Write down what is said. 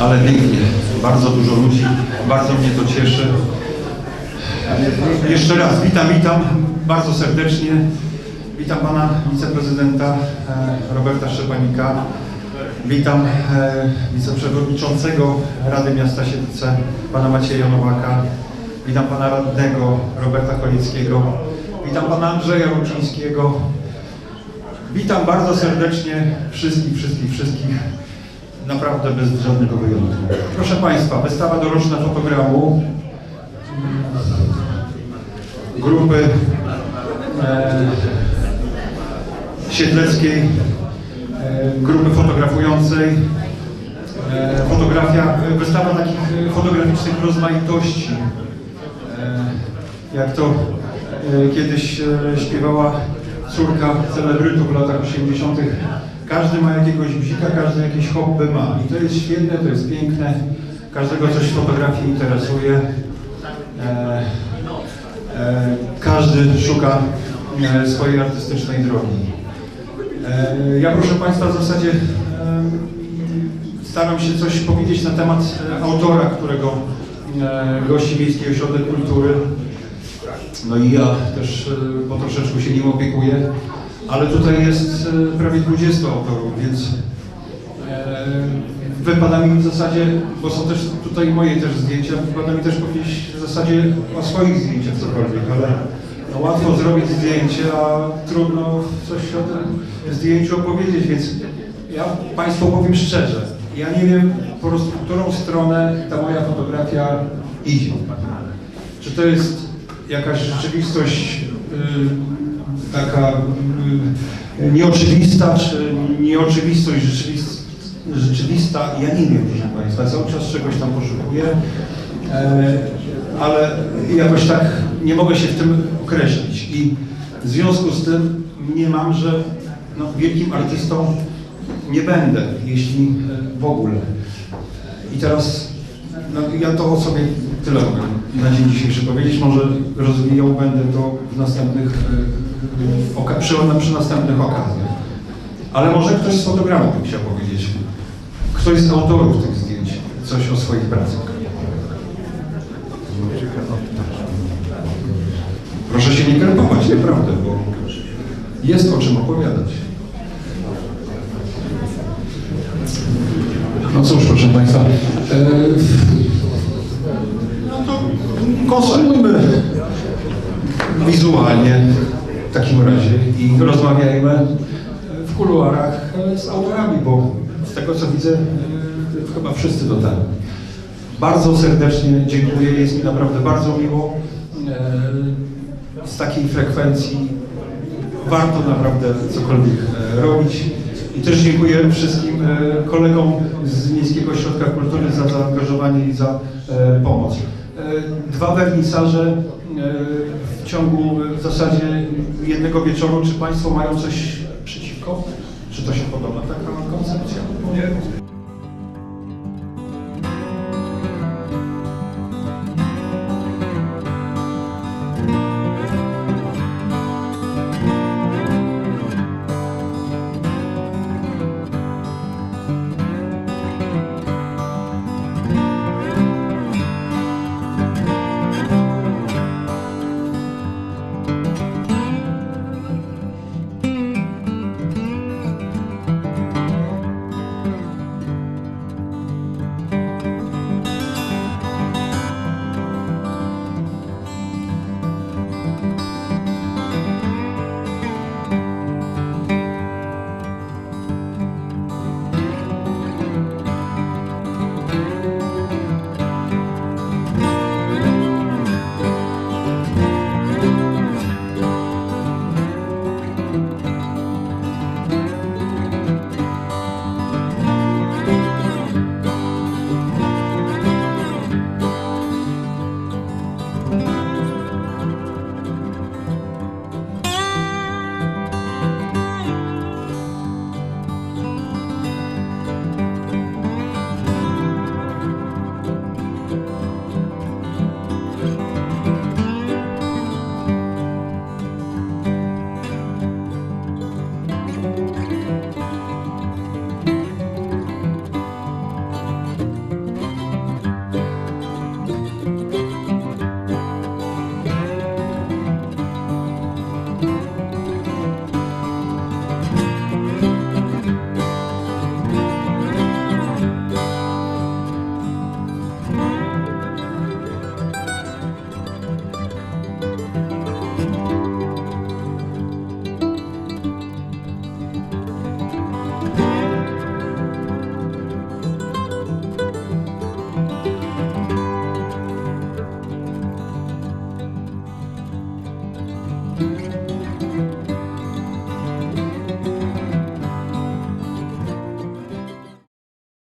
ale pięknie. Bardzo dużo ludzi, bardzo mnie to cieszy. Jeszcze raz witam, witam bardzo serdecznie. Witam pana wiceprezydenta e, Roberta Szczepanika. Witam e, wiceprzewodniczącego Rady Miasta Siedlce, pana Macieja Nowaka. Witam pana radnego Roberta Kolickiego. Witam pana Andrzeja Ruczyńskiego. Witam bardzo serdecznie wszystkich, wszystkich, wszystkich. Naprawdę bez żadnego wyjątku. Proszę Państwa, wystawa doroczna fotogramu grupy e, siedleckiej, e, grupy fotografującej. E, fotografia, wystawa takich fotograficznych rozmaitości. E, jak to e, kiedyś e, śpiewała córka celebrytów w latach 80. Każdy ma jakiegoś bzika, każdy jakieś hobby ma. I to jest świetne, to jest piękne. Każdego coś w fotografii interesuje. E, e, każdy szuka e, swojej artystycznej drogi. E, ja proszę Państwa w zasadzie e, staram się coś powiedzieć na temat autora, którego e, gości Miejski Ośrodek Kultury. No i ja też e, po troszeczku się nim opiekuję, ale tutaj jest e, prawie 20 autorów, więc e, wypada mi w zasadzie, bo są też tutaj moje też zdjęcia, wypada mi też powiedzieć w zasadzie o swoich zdjęciach cokolwiek, ale no łatwo zrobić zdjęcie, a trudno coś o tym zdjęciu opowiedzieć, więc ja Państwu powiem szczerze, ja nie wiem po prostu, w którą stronę ta moja fotografia idzie. Czy to jest jakaś rzeczywistość y, taka y, nieoczywista, czy nieoczywistość rzeczywista? Ja nie wiem, proszę Państwa, cały czas czegoś tam poszukuję, e, ale jakoś tak nie mogę się w tym określić i w związku z tym mniemam, że no, wielkim artystą nie będę, jeśli e, w ogóle. I teraz no, ja to o sobie tyle mogę na dzień dzisiejszy powiedzieć. Może rozwijał będę to w następnych, e, przy, przy następnych okazjach. Ale może ktoś z fotogramu by chciał powiedzieć. Ktoś z autorów tych zdjęć coś o swoich pracach. Proszę się nie krępować, naprawdę, bo jest o czym opowiadać. No cóż, proszę Państwa, e, no to konsumujmy wizualnie takim razie i rozmawiajmy w kuluarach z autorami, bo z tego co widzę, e, chyba wszyscy dotarli. Bardzo serdecznie dziękuję, jest mi naprawdę bardzo miło e, z takiej frekwencji warto naprawdę cokolwiek e, robić. I też dziękuję wszystkim kolegom z Miejskiego Ośrodka Kultury za zaangażowanie i za pomoc. Dwa wernisaże w ciągu w zasadzie jednego wieczoru. Czy Państwo mają coś przeciwko? Czy to się podoba taka koncepcja? Nie.